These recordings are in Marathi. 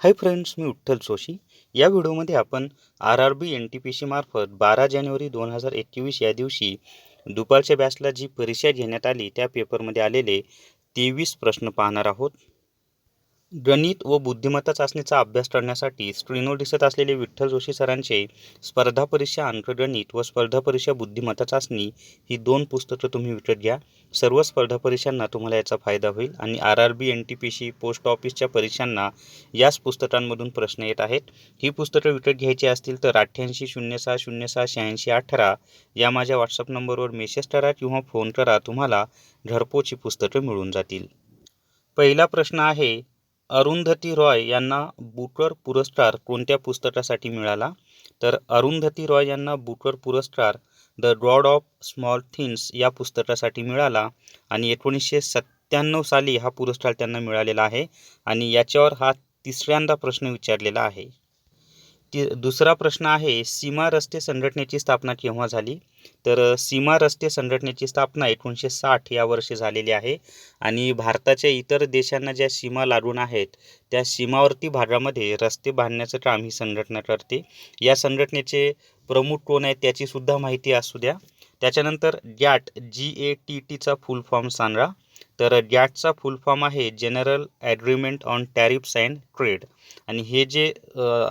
हाय फ्रेंड्स मी उठ्ठल जोशी. या व्हिडिओमध्ये आपण R R B N T P C मार्फत बारा जानेवारी दोन हजार एकवीस या दिवशी दुपारच्या बॅचला जी परीक्षा घेण्यात आली त्या पेपरमध्ये आलेले तेवीस प्रश्न पाहणार आहोत. गणित व बुद्धिमत्ता चाचणीचा अभ्यास करण्यासाठी स्क्रीनवर दिसत असलेले विठ्ठल जोशी सरांचे स्पर्धा परीक्षा अंकगणित व स्पर्धा परीक्षा बुद्धिमत्ता चाचणी ही दोन पुस्तकं तुम्ही विकत घ्या. सर्व स्पर्धा परीक्षांना तुम्हाला याचा फायदा होईल आणि R R B N T P C post ऑफिसच्या परीक्षांना याच पुस्तकांमधून प्रश्न येत आहेत. ही पुस्तकं विकत घ्यायची असतील तर अठ्ठ्याऐंशी शून्य सहा शून्य सहा शहाऐंशी अठरा या माझ्या व्हॉट्सअप नंबरवर मेसेज करा किंवा फोन करा तुम्हाला घरपोची पुस्तकं मिळून जातील. पहिला प्रश्न आहे अरुंधती रॉय यांना बुकर पुरस्कार कोणत्या पुस्तकासाठी मिळाला? तर अरुंधती रॉय यांना बुकर पुरस्कार the God of Small Things या पुस्तकासाठी मिळाला आणि एकोणीसशे सत्त्याण्णव साली हा पुरस्कार त्यांना मिळालेला आहे आणि याच्यावर हा तिसऱ्यांदा प्रश्न विचारलेला आहे. ती दुसरा प्रश्न आहे सीमा रस्ते संघटनेची स्थापना केव्हा झाली? तर सीमा रस्ते संघटनेची स्थापना एकोणीसशे साठ या वर्षी झालेली आहे आणि भारताच्या इतर देशांना ज्या सीमा लागून आहेत त्या सीमावर्ती भागामध्ये रस्ते बांधण्याचं काम ही संघटना करते. या संघटनेचे प्रमुख कोण आहेत त्याचीसुद्धा माहिती असू द्या. त्याच्यानंतर गॅट जी ए टी टीचा फुल फॉर्म सांगा. तर गॅटचा फुल फॉर्म आहे general agreement on tariffs and trade. आणि हे जे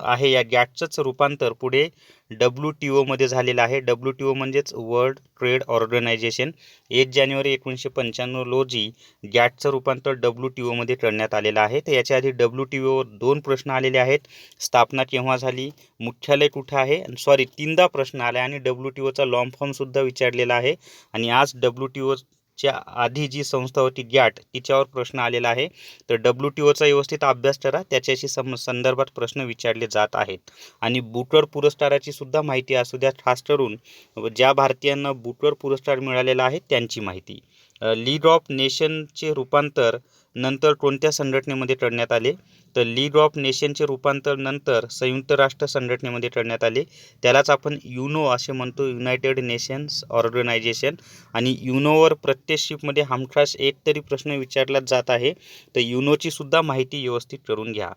आहे या गॅटचंच रूपांतर पुढे डब्ल्यू टी ओमध्ये झालेलं आहे. डब्ल्यू टी ओ म्हणजेच वर्ल्ड ट्रेड ऑर्गनायझेशन. एक जानेवारी एकोणीसशे पंच्याण्णव रोजी गॅटचं रूपांतर डब्ल्यू टी ओमध्ये करण्यात आलेलं आहे. तर याच्या आधी डब्ल्यू टी ओवर दोन प्रश्न आलेले आहेत. स्थापना केव्हा झाली? मुख्यालय कुठं आहे? सॉरी तीनदा प्रश्न आला आणि डब्ल्यू टी ओचा लॉंग फॉर्मसुद्धा विचारलेला आहे. आणि आज डब्ल्यू टी ओ च्या आधी जी संस्था होती गॅट तिच्यावर प्रश्न आलेला आहे. तर डब्ल्यू टी ओचा व्यवस्थित अभ्यास करा. त्याच्याशी सम संदर्भात प्रश्न विचारले जात आहेत. आणि बुटवर पुरस्काराची सुद्धा माहिती असू द्या खास करून ज्या भारतीयांना बुटवर पुरस्कार मिळालेला आहे त्यांची माहिती. लीग ऑफ नेशनचे रूपांतर नंतर कोणत्या संघटनेमध्ये करण्यात आले? तर लीग ऑफ नेशनचे रूपांतर नंतर संयुक्त राष्ट्र संघटनेमध्ये करण्यात आले. त्यालाच आपण युनो असे म्हणतो युनायटेड नेशन्स ऑर्गनायझेशन. आणि युनोवर प्रत्येक शिपमध्ये हमखास एक तरी प्रश्न विचारला जात आहे. तर युनोची सुद्धा माहिती व्यवस्थित करून घ्या.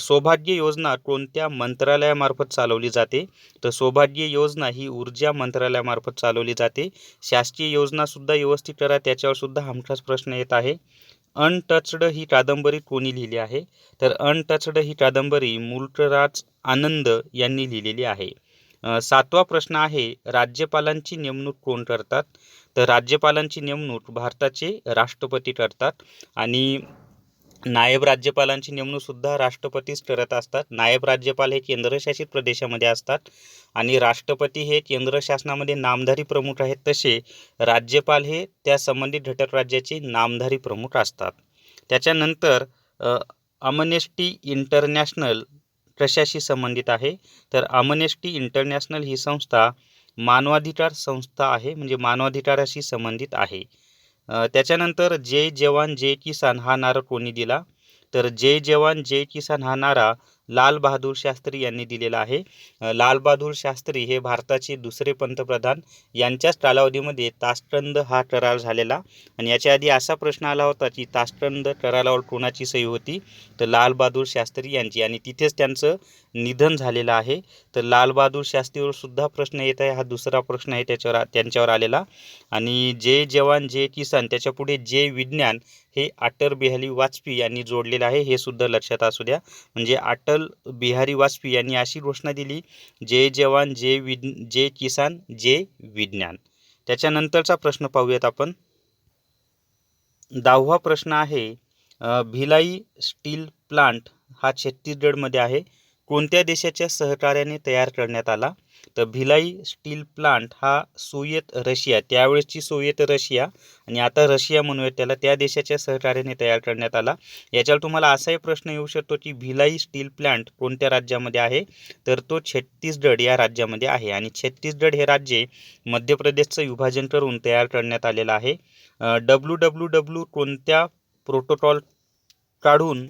सौभाग्य योजना कोणत्या मंत्रालयामार्फत चालवली जाते? तर सौभाग्य योजना ही ऊर्जा मंत्रालयामार्फत चालवली जाते. शासकीय योजनासुद्धा व्यवस्थित करा त्याच्यावर सुद्धा हमखास प्रश्न येत आहे. अनटचड ही कादंबरी कोणी लिहिली आहे? तर अनटचड ही कादंबरी मुल्कराज आनंद यांनी लिहिलेली आहे. सातवा प्रश्न आहे राज्यपालांची नेमणूक कोण करतात? तर राज्यपालांची नेमणूक भारताचे राष्ट्रपती करतात आणि नायब राज्यपालांची नेमणूकसुद्धा राष्ट्रपतीच करत असतात. नायब राज्यपाल हे केंद्रशासित प्रदेशामध्ये असतात आणि राष्ट्रपती हे केंद्र शासनामध्ये नामधारी प्रमुख आहेत. तसे राज्यपाल हे त्या संबंधित घटक राज्याचे नामधारी प्रमुख असतात. त्याच्यानंतर अमनेस्टी इंटरनॅशनल कशाशी संबंधित आहे. तर अमनेस्टी इंटरनॅशनल ही संस्था मानवाधिकार संस्था आहे म्हणजे मानवाधिकाराशी संबंधित आहे. त्याच्यानंतर जय जवान जय किसान हा नारा कोणी दिला? तर जय जवान जय किसान हा नारा लालबहादूर शास्त्री यांनी दिलेला आहे. लालबहादूर शास्त्री हे भारताचे दुसरे पंतप्रधान. यांच्याच कालावधीमध्ये ताष्टंद हा करार झालेला. आणि याच्या आधी असा प्रश्न आला होता की ताष्टंद करारावर कोणाची सही होती? तर लालबहादूर शास्त्री यांची. आणि तिथेच त्यांचं निधन झालेलं आहे. तर लालबहादूर शास्त्रीवरसुद्धा शास्त्रीवर सुद्धा प्रश्न येत आहे. हा दुसरा प्रश्न आहे त्याच्यावर त्यांच्यावर आलेला. आणि जय जवान जय किसान त्याच्यापुढे जे जय विज्ञान हे अटल बिहारी वाजपेयी यांनी जोडलेलं आहे हे सुद्धा लक्षात असू द्या. म्हणजे अटल बिहारी वाजपेयी यांनी अशी घोषणा दिली जय जवान जय वि जय किसान जय विज्ञान. त्याच्यानंतरचा प्रश्न पाहूयात आपण. दहावा प्रश्न आहे भिलाई स्टील प्लांट हा छत्तीसगडमध्ये आहे. कोणत्या देशाच्या सहकार्याने तयार करण्यात आला? तर भिलाई स्टील प्लांट हा सोवियत रशिया त्यावेळेसची सोवियत रशिया आणि आता रशिया म्हणूया त्याला त्या देशाच्या सहकार्याने तयार करण्यात आला. याच्यावर तुम्हाला असाही प्रश्न येऊ शकतो की भिलाई स्टील प्लांट कोणत्या राज्यामध्ये आहे? तर तो छत्तीसगड या राज्यामध्ये आहे आणि छत्तीसगड हे राज्य मध्य प्रदेशचं विभाजन करून तयार करण्यात आलेलं आहे. डब्ल्यू डब्ल्यू डब्ल्यू कोणत्या प्रोटोकॉल काढून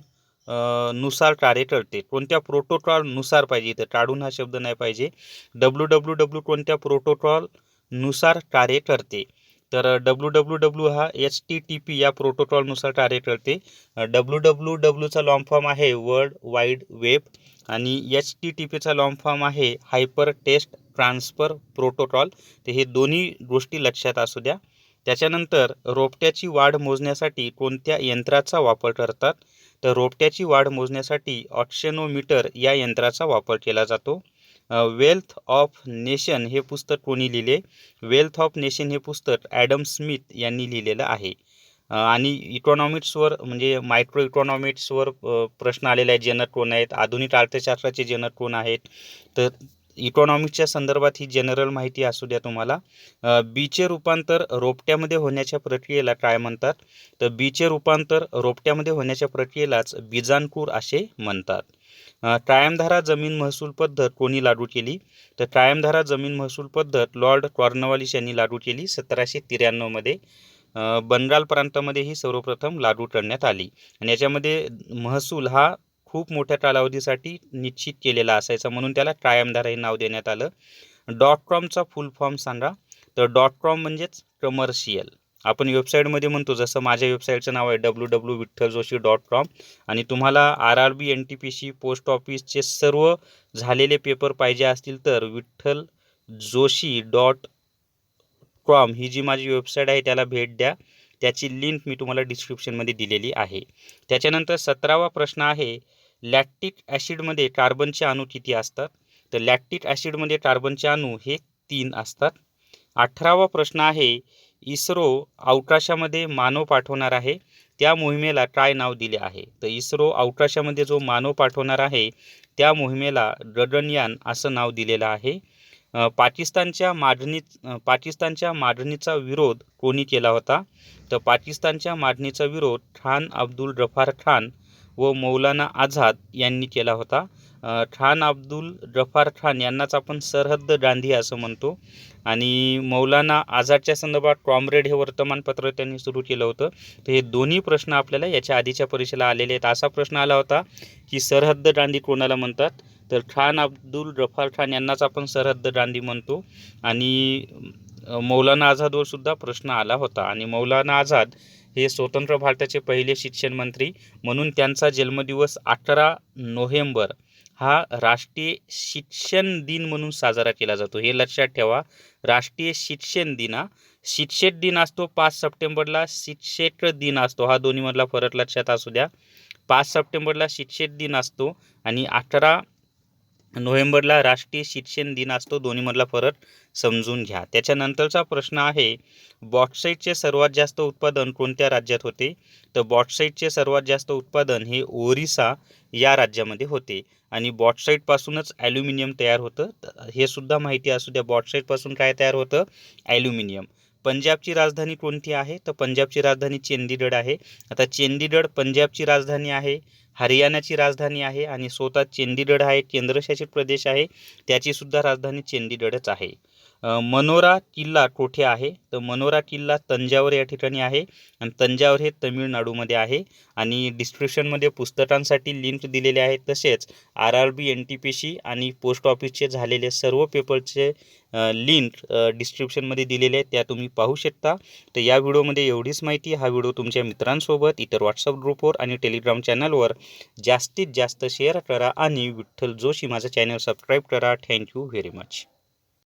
नुसार कार्य करते कोणत्या प्रोटोकॉलनुसार पाहिजे? इथं काढून हा शब्द नाही पाहिजे. डब्ल्यू डब्ल्यू डब्ल्यू कोणत्या प्रोटोकॉलनुसार कार्य करते तर डब्ल्यू डब्ल्यू डब्ल्यू हा एच टी टी पी या प्रोटोकॉलनुसार कार्य करते डब्ल्यू डब्ल्यू डब्ल्यूचा लॉन्ग फॉर्म आहे वर्ल्ड वाईड वेब आणि एच टी टी पीचा लॉन्ग फॉर्म आहे हायपर टेस्ट ट्रान्सफर प्रोटोकॉल तर हे दोन्ही गोष्टी लक्षात असू द्या. त्याच्यानंतर रोपट्याची वाढ मोजण्यासाठी कोणत्या यंत्राचा वापर करतात? तर रोपट्याची वाढ मोजण्यासाठी ऑक्शनोमीटर या यंत्राचा वापर केला जातो. वेल्थ ऑफ नेशन हे पुस्तक कोणी लिहिले? वेल्थ ऑफ नेशन हे पुस्तक ॲडम स्मिथ यांनी लिहिलेलं आहे. आणि इकॉनॉमिक्सवर म्हणजे मायक्रो इकॉनॉमिक्सवर प्रश्न आलेला आहे जनक कोण आहेत? आधुनिक अर्थशास्त्राचे जनक कोण आहेत? तर इकॉनॉमिक्सच्या संदर्भात ही जनरल माहिती असू द्या तुम्हाला. बीचे रूपांतर रोपट्यामध्ये होण्याच्या प्रक्रियेला काय म्हणतात? तर बीचे रूपांतर रोपट्यामध्ये होण्याच्या प्रक्रियेलाच बीजांकूर असे म्हणतात. कायमधारा जमीन महसूल पद्धत कोणी लागू केली? तर कायमधारा जमीन महसूल पद्धत लॉर्ड कॉर्नवालिस यांनी लागू केली सतराशे त्र्याण्णवमध्ये बंगाल प्रांतामध्ये ही सर्वप्रथम लागू करण्यात आली. आणि याच्यामध्ये महसूल हा खूप मोठ्या कालावधीसाठी निश्चित केलेला असायचा. म्हणून त्याला कायमधारा हे नाव देण्यात आलं. डॉट कॉमचा फुल फॉर्म सांगा. तर डॉट कॉम म्हणजेच कमर्शियल. आपण वेबसाईटमध्ये म्हणतो जसं माझ्या वेबसाईटचं नाव आहे W W Vitthal Joshi dot com. आणि तुम्हाला R R B N T P C post ऑफिसचे सर्व झालेले पेपर पाहिजे असतील तर विठ्ठल जोशी डॉट कॉम ही जी माझी वेबसाईट आहे त्याला भेट द्या. त्याची लिंक मी तुम्हाला डिस्क्रिप्शनमध्ये दिलेली आहे. त्याच्यानंतर सतरावा प्रश्न आहे लॅक्टिक ॲसिडमध्ये कार्बनचे अणू किती असतात? तर लॅक्टिक ॲसिडमध्ये कार्बनचे अणू हे तीन असतात. अठरावा प्रश्न आहे इस्रो अवकाशामध्ये मानव पाठवणार आहे. त्या मोहिमेला काय नाव दिले आहे? तर इस्रो अवकाशामध्ये जो मानव पाठवणार आहे त्या मोहिमेला गगनयान असं नाव दिलेलं आहे. पाकिस्तानच्या मागणी पाकिस्तानच्या मागणीचा विरोध कोणी केला होता? तर पाकिस्तानच्या मागणीचा विरोध खान अब्दुल गफार खान व मौलाना आझाद यांनी केला होता. खान अब्दुल गफार खान यांनाच आपण सरहद्द गांधी असं म्हणतो. आणि मौलाना आझादच्या संदर्भात कॉम्रेड हे वर्तमानपत्र त्यांनी सुरू केलं होतं. तर हे दोन्ही प्रश्न आपल्याला याच्या आधीच्या परीक्षेला आलेले आहेत. असा प्रश्न आला होता की सरहद्द गांधी कोणाला म्हणतात? तर खान अब्दुल गफार खान यांनाच आपण सरहद्द गांधी म्हणतो. आणि मौलाना आझादवर सुद्धा प्रश्न आला होता. आणि मौलाना आझाद हे स्वतंत्र भारताचे पहिले शिक्षण मंत्री म्हणून त्यांचा जन्मदिवस अठरा नोव्हेंबर हा राष्ट्रीय शिक्षण दिन म्हणून साजरा केला जातो. हे लक्षात ठेवा राष्ट्रीय शिक्षण दिन हा. शिक्षक दिन असतो पाच सप्टेंबरला शिक्षक दिन असतो. हा दोन्हीमधला फरक लक्षात असू द्या. पाच सप्टेंबरला शिक्षक दिन असतो आणि अठरा नोव्हेंबरला राष्ट्रीय शिक्षण दिन असतो. दोन्हीमधला फरक समजून घ्या. त्याच्यानंतरचा प्रश्न आहे बॉक्साईटचे सर्वात जास्त उत्पादन कोणत्या राज्यात होते? तर बॉक्साईटचे सर्वात जास्त उत्पादन हे ओरिसा या राज्यामध्ये होते. आणि बॉक्साईटपासूनच ॲल्युमिनियम तयार होतं. हे सुद्धा माहिती असू द्या बॉक्साईटपासून काय तयार होतं? ॲल्युमिनियम. पंजाबची राजधानी कोणती आहे? तर पंजाबची राजधानी चंदीगड आहे. आता चंदीगड पंजाबची राजधानी आहे हरियाणाची राजधानी आहे आणि स्वतः चंदीगड हा एक केंद्रशासित प्रदेश आहे. त्याचीसुद्धा राजधानी चंदीगडच आहे. मनोरा किल्ला कोठे आहे? तर मनोरा किल्ला तंजावर या ठिकाणी आहे आणि तंजावर हे तमिळनाडूमध्ये आहे आणि डिस्क्रिप्शनमध्ये पुस्तकांसाठी लिंक दिलेले आहेत तसेच R R B N T P C आणि पोस्ट ऑफिसचे झालेले सर्व पेपरचे लिंक डिस्क्रिप्शनमध्ये दिलेले आहेत त्या तुम्ही पाहू शकता. तर या व्हिडिओमध्ये एवढीच माहिती. हा व्हिडिओ तुमच्या मित्रांसोबत इतर व्हॉट्सअप ग्रुपवर आणि टेलिग्राम चॅनलवर जास्तीत जास्त शेअर करा आणि विठ्ठल जोशी माझं चॅनल सबस्क्राईब करा. Thank you very much